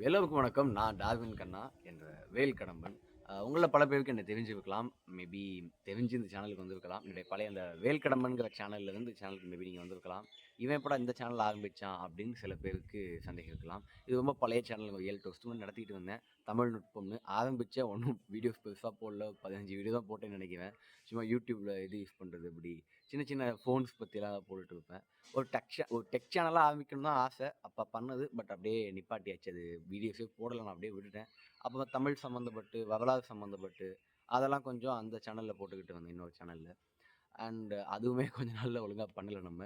எல்லோருக்கும் வணக்கம். நான் டார்வின் கண்ணா என்ற வேல் கடம்பன். உங்களில் பல பேருக்கு என்னை தெரிஞ்சிருக்கலாம். மேபி தெரிஞ்சு இந்த சேனலுக்கு வந்திருக்கலாம். என்னுடைய பழைய அந்த வேல் கடம்பன்கிற சேனல்லேருந்து சேனலுக்கு மேபி நீங்கள் வந்திருக்கலாம். இவன் எப்படா இந்த சேனல் ஆரம்பிச்சான் அப்படின்னு சில பேருக்கு சந்தேகம் இருக்கலாம் இது ரொம்ப பழைய சேனல் ஏழு வருஷம் நடத்திட்டு வந்தேன். தமிழ் நுட்பம்னு. ஆரம்பித்தேன் ஒன்றும் வீடியோஸ் பெருசாக போடல. பதினஞ்சு வீடியோ தான் போட்டேன்னு நினைக்கிறேன். சும்மா யூடியூப்பில் இது யூஸ் பண்ணுறது இப்படி. சின்ன சின்ன ஃபோன்ஸ் பற்றிலாம் போட்டுட்டு இருப்பேன். ஒரு டெக் ஒரு டெக் சேனலாக ஆரம்பிக்கணும் தான் ஆசை. அப்போ பண்ணது பட் அப்படியே நிப்பாட்டியாச்சு. அது வீடியோஸே போடலை. நான் அப்படியே விட்டுட்டேன். அப்போ தமிழ் சம்மந்தப்பட்டு வரலாறு சம்மந்தப்பட்டு அதெல்லாம் கொஞ்சம் அந்த சேனலில் போட்டுக்கிட்டு வந்தேன். இன்னொரு சேனலில் அண்ட் அதுவுமே கொஞ்ச நாளில் ஒழுங்காக பண்ணலை நம்ம.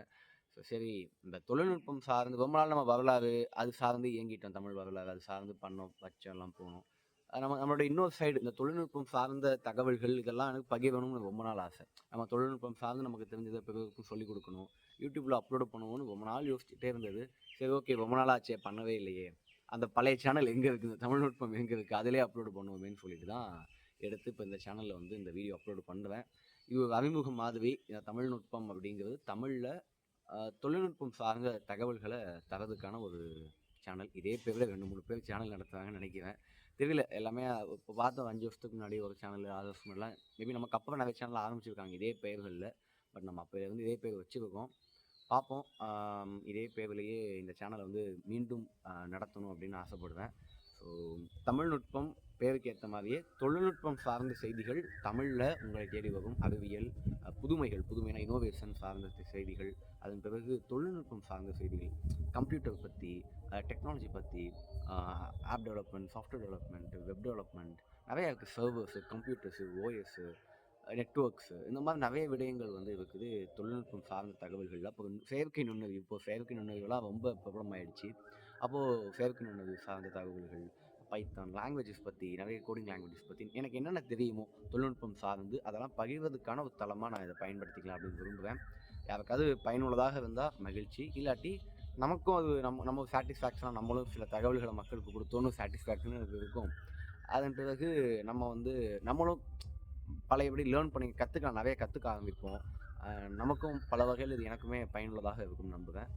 ஸோ சரி இந்த தொழில்நுட்பம் சார்ந்து ரொம்ப நாள் நம்ம வரலாறு அது சார்ந்து இயங்கிட்டோம் தமிழ் வரலாறு அது சார்ந்து பண்ணோம் வச்சோம் எல்லாம் போனோம் நம்ம நம்மளோட இன்னொரு சைடு இந்த தொழில்நுட்பம் சார்ந்த தகவல்கள் இதெல்லாம் எனக்கு பகிரணும்னு ரொம்ப நாள் ஆசை. நம்ம தொழில்நுட்பம் சார்ந்து நமக்கு தெரிஞ்சதை பிறருக்கும் சொல்லிக் கொடுக்கணும். யூடியூப்பில் அப்லோட் பண்ணுவோம்னு ரொம்ப நாள் யோசிச்சுட்டே இருந்தது. சரி ஓகே ரொம்ப நாள் ஆச்சே பண்ணவே இல்லையே. அந்த பழைய சேனல் எங்கே இருக்குது தமிழ்நுட்பம் எங்கே இருக்குது அதிலே அப்லோட் பண்ணுவோமேன்னு சொல்லிட்டு தான் எடுத்து இப்போ இந்த சேனலில் வந்து இந்த வீடியோ அப்லோட் பண்ணுறேன். இது ஒரு அறிமுகம் மாதிரி இந்த தமிழ்நுட்பம் அப்படிங்கிறது தமிழில் தொழில்நுட்பம் சார்ந்த தகவல்களை தரதுக்கான ஒரு சேனல் இதே பேரில் ரெண்டு மூணு பேர் சேனல் நடத்துகிறாங்கன்னு நினைக்கிறேன். தெரியல எல்லாமே இப்போ பார்த்தோம் அஞ்சு வருஷத்துக்கு முன்னாடி ஒரு சேனல் ஆறு வருஷம் எல்லாம் மேபி நமக்கு அப்புறம் நிறைய சேனல் ஆரம்பிச்சிருக்காங்க இதே பெயர்களில் பட் நம்ம அப்போ வந்து இதே பேர் வச்சுருக்கோம். பார்ப்போம். இதே பேர்லேயே இந்த சேனலை வந்து மீண்டும் நடத்தணும் அப்படின்னு ஆசைப்படுவேன் ஸோ தமிழ்நுட்பம் பேருக்கு ஏற்ற மாதிரியே தொழில்நுட்பம் சார்ந்த செய்திகள் தமிழில் உங்களை தேடி வரும் அறிவியல் புதுமைகள் புதுமையான இனோவேஷன் சார்ந்த செய்திகள் அதன் பிறகு தொழில்நுட்பம் சார்ந்த செய்திகள் கம்ப்யூட்டர் பற்றி டெக்னாலஜி பற்றி app development software development web development நிறையா இருக்குது சர்வர்ஸு கம்ப்யூட்டர்ஸு ஓஎஸ்ஸு நெட்ஒர்க்ஸு இந்த மாதிரி நிறைய விடயங்கள் வந்து இருக்குது. தொழில்நுட்பம் சார்ந்த தகவல்கள் அப்போ செயற்கை நுண்ணறிவு இப்போ செயற்கை நுண்ணறிவுலாம் ரொம்ப பிரபலம் அப்போது செயற்கை நுண்ணறிவு சார்ந்த தகவல்கள் பைத்தான் லாங்குவேஜஸ் பற்றி நிறைய கோடிங் லாங்குவேஜஸ் பற்றி எனக்கு என்னென்ன தெரியுமோ தொழில்நுட்பம் சார்ந்து அதெல்லாம் பகிர்வதற்கான ஒரு தளமாக நான் இதை பயன்படுத்திக்கலாம் அப்படின்னு விரும்புகிறேன் யாருக்காவது பயனுள்ளதாக இருந்தால் மகிழ்ச்சி. இல்லாட்டி நமக்கும் அது நம்ம நம்ம சாட்டிஸ்ஃபேக்ஷனாக நம்மளும் சில தகவல்களை மக்களுக்கு கொடுத்தோன்னு சாட்டிஸ்ஃபேக்ஷன் இருக்கும். அதன் பிறகு நம்ம வந்து நம்மளும் பழையபடி லேர்ன் பண்ணி கற்றுக்கலாம் நிறைய கற்றுக்க ஆரம்பிப்போம். நமக்கும் பல வகையில் இது எனக்குமே பயனுள்ளதாக இருக்கும் நம்புகிறேன்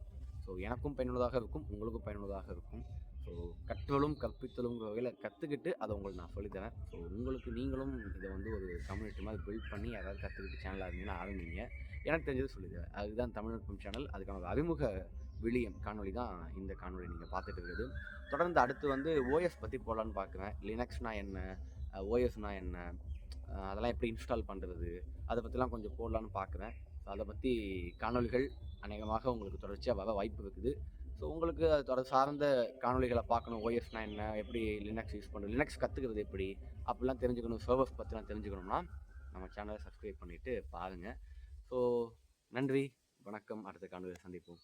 ஸோ எனக்கும் பயனுள்ளதாக இருக்கும் உங்களுக்கும் பயனுள்ளதாக இருக்கும். ஸோ கற்றலும் கற்பித்தலும் வகையில் கற்றுக்கிட்டு அதை உங்களுக்கு நான் சொல்லித்தரேன் ஸோ உங்களுக்கு நீங்களும் இதை வந்து ஒரு கம்யூனிட்டி மாதிரி பில்ட் பண்ணி யாராவது கற்றுக்கிட்டு சேனலாக இருந்தீங்கன்னா ஆரம்பிங்க எனக்கு தெரிஞ்சது சொல்லித்தரேன் அதுதான் தமிழ்நுட்பம் சேனல் அதுக்கான அறிமுக விளியம் காணொளி தான் இந்த காணொலி நீங்கள் பார்த்துட்டு இருக்குது. தொடர்ந்து அடுத்து வந்து ஓஎஸ் பற்றி போடலான்னு பார்க்குறேன். லினக்ஸ்னால் என்ன? ஓஎஸ்னால் என்ன? அதெல்லாம் எப்படி இன்ஸ்டால் பண்ணுறது அதை பற்றிலாம் கொஞ்சம் போடலான்னு பார்க்குறேன். அதை பற்றி காணொளிகள் அநேகமாக உங்களுக்கு தொடர்ச்சியாக வர வாய்ப்பு இருக்குது. ஸோ உங்களுக்கு அது தொடர் சார்ந்த காணொளிகளை பார்க்கணும் ஓஎஸ்னா என்ன எப்படி லினக்ஸ் யூஸ் பண்ணுறது லினக்ஸ் கற்றுக்கிறது எப்படி? அப்படிலாம் தெரிஞ்சுக்கணும். சர்வர்ஸ் பற்றிலாம் தெரிஞ்சுக்கணும்னா நம்ம சேனலை சப்ஸ்கிரைப் பண்ணிவிட்டு பாருங்கள் ஸோ நன்றி. வணக்கம். அடுத்த காணொலியில் சந்திப்போம்.